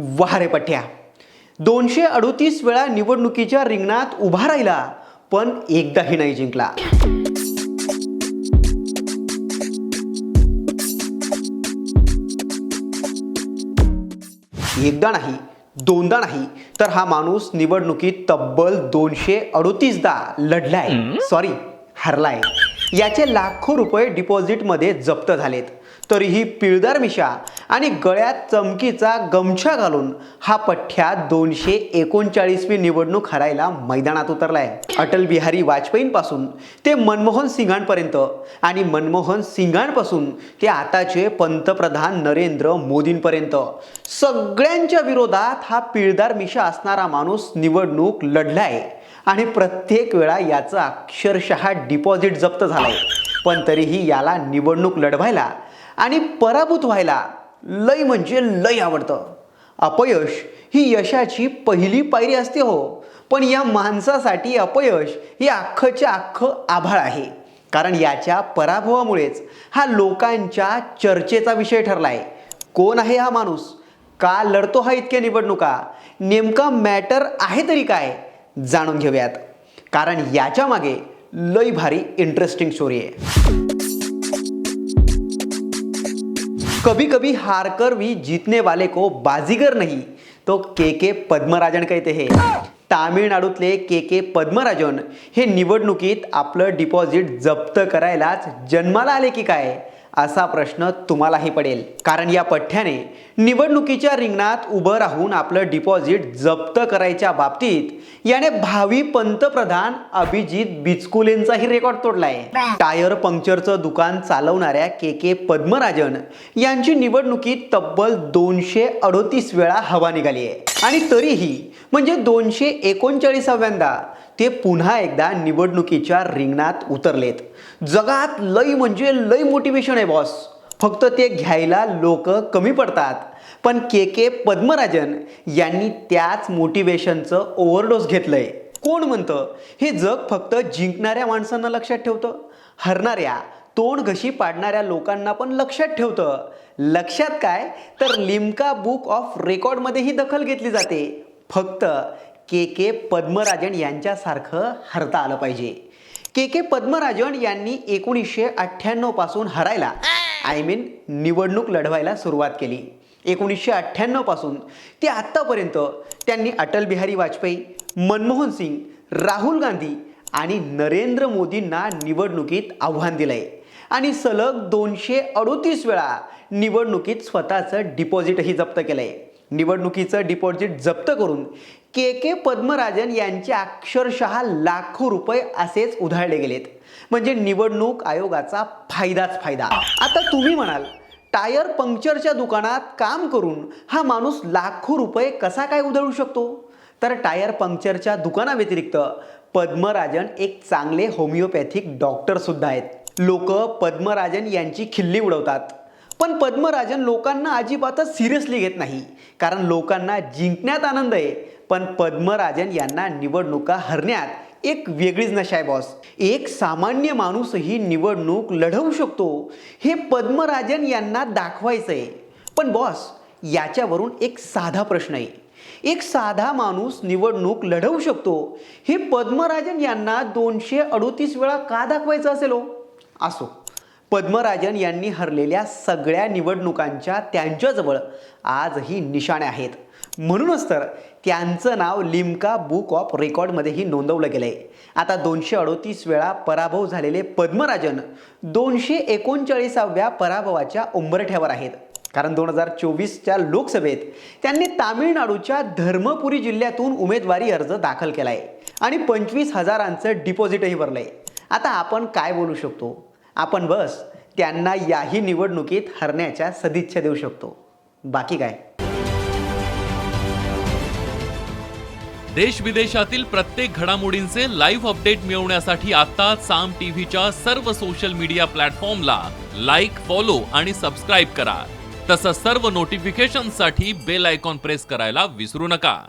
वारे पठ्या. दोनशे अडोतीस वेळा निवडणुकीच्या रिंगणात उभा राहिला पण एकदाही नाही जिंकला. एकदा नाही दोनदा नाही तर हा माणूस निवडणुकीत तब्बल दोनशे अडोतीसदा लढलाय. सॉरी हरलाय. याचे लाखो रुपये डिपॉझिटमध्ये जप्त झालेत. तरीही पिळदार मिशा आणि गळ्यात चमकीचा गमछा घालून हा पठ्ठ्या दोनशे एकोणचाळीसवी निवडणूक हरायला मैदानात उतरलाय. अटल बिहारी वाजपेयींपासून ते मनमोहन सिंगांपर्यंत आणि मनमोहन सिंगांपासून ते आताचे पंतप्रधान नरेंद्र मोदींपर्यंत. सगळ्यांच्या विरोधात हा पिळदार मिशा असणारा माणूस निवडणूक लढलाय आणि प्रत्येक वेळा याचं अक्षरशः डिपॉझिट जप्त झालंय. पण तरीही याला निवडणूक लढवायला आणि पराभूत व्हायला लय म्हणजे लय आवडतं. अपयश ही यशाची पहिली पायरी असते हो. पण या माणसासाठी अपयश हे अख्खच्या अख्खं आभाळ आहे. कारण याच्या पराभवामुळेच हा लोकांच्या चर्चेचा विषय ठरला आहे कोण आहे हा माणूस? का लढतो हा इतक्या निवडणुका? नेमका मॅटर आहे तरी काय? जाणून घेऊयात. कारण याच्या मागे लय भारी इंटरेस्टिंग स्टोरी आहे. कभी कभी हारकर भी जीतने वाले को बाजीगर नहीं तो के के पद्मराजन कहते हे. तामिळनाडूतले के के पद्मराजन हे निवडणुकीत आपलं डिपॉझिट जप्त करायलाच जन्माला आले की काय? असा प्रश्न तुम्हालाही पडेल. कारण या पठ्ठ्याने निवडणुकीच्या रिंगणात उभं राहून आपलं डिपॉझिट जप्त करायच्या बाबतीत याने भावी पंतप्रधान अभिजित बिचकुलेंचाही रेकॉर्ड तोडलाय. टायर पंक्चरचं दुकान चालवणाऱ्या के के पद्मराजन यांची निवडणुकीत तब्बल दोनशे अडोतीस वेळा हवा निघाली आहे आणि तरीही म्हणजे दोनशे एकोणचाळीसाव्यांदा ते पुन्हा एकदा निवडणुकीच्या रिंगणात उतरलेत. जगात लय म्हणजे लय मोटिवेशन आहे बॉस फक्त ते घ्यायला लोक कमी पडतात. पण के के पद्मराजन यांनी त्याच मोटिवेशनचं ओव्हरडोस घेतलंय. कोण म्हणतं? हे जग फक्त जिंकणाऱ्या माणसांना लक्षात ठेवतं. हरणाऱ्या तोंड घशी पाडणाऱ्या लोकांना पण लक्षात ठेवतं. लक्षात काय? तर लिम्का बुक ऑफ रेकॉर्डमध्येही दखल घेतली जाते. फक्त के के पद्मराजन यांच्यासारखं हरता आलं पाहिजे. के के पद्मराजन यांनी एकोणीसशे अठ्ठ्याण्णवपासून हरायला आय मीन निवडणूक लढवायला सुरुवात केली. एकोणीसशे अठ्ठ्याण्णवपासून ते आत्तापर्यंत त्यांनी अटल बिहारी वाजपेयी मनमोहन सिंग राहुल गांधी आणि नरेंद्र मोदींना निवडणुकीत आव्हान दिलंय. आणि सलग दोनशे अडोतीस वेळा निवडणुकीत स्वतःचं डिपॉझिटही जप्त केलंय. निवडणुकीचं डिपॉझिट जप्त करून के के पद्मराजन यांचे अक्षरशः लाखो रुपये असेच उधळले गेलेत. म्हणजे निवडणूक आयोगाचा फायदाच फायदा. आता तुम्ही म्हणाल टायर पंक्चरच्या दुकानात काम करून हा माणूस लाखो रुपये कसा काय उधळू शकतो? तर टायर पंक्चरच्या दुकानाव्यतिरिक्त पद्मराजन एक चांगले होमिओपॅथिक डॉक्टर सुद्धा आहेत. लोक पद्मराजन यांची खिल्ली उडवतात. पण पद्मराजन लोकांना अजिबातच सिरियसली घेत नाही. कारण लोकांना जिंकण्यात आनंद आहे. पण पद्मराजन यांना निवडणुका हरण्यात एक वेगळीच नशा आहे बॉस एक सामान्य माणूसही निवडणूक लढवू शकतो हे पद्मराजन यांना दाखवायचं आहे पण बॉस याच्यावरून एक साधा प्रश्न आहे. एक साधा माणूस निवडणूक लढवू शकतो हे पद्मराजन यांना दोनशे अडोतीस वेळा का दाखवायचं असेल हो? असो. पद्मराजन यांनी हरलेल्या सगळ्या निवडणुकांच्या त्यांच्याजवळ आजही निशाणे आहेत. म्हणूनच तर त्यांचं नाव लिम्का बुक ऑफ रेकॉर्डमध्येही नोंदवलं गेलं आहे आता दोनशे अडोतीस वेळा पराभव झालेले पद्मराजन दोनशे एकोणचाळीसाव्या पराभवाच्या उंबरठ्यावर आहेत. कारण दोन हजार चोवीसच्या लोकसभेत त्यांनी तामिळनाडूच्या धर्मपुरी जिल्ह्यातून उमेदवारी अर्ज दाखल केला आहे आणि पंचवीस हजारांचं डिपॉझिटही भरलं आहे आता आपण काय बोलू शकतो? आपण बस त्यांना याही निवडणुकीत हरण्याच्या सदिच्छा देऊ शकतो. बाकी काय? देश विदेशातील प्रत्येक घडामोडींचे लाईव्ह अपडेट मिळवण्यासाठी आता साम टीव्हीच्या सर्व सोशल मीडिया प्लॅटफॉर्मला लाईक फॉलो आणि सबस्क्राईब करा. तसंच सर्व नोटिफिकेशनसाठी बेल आयकॉन प्रेस करायला विसरू नका.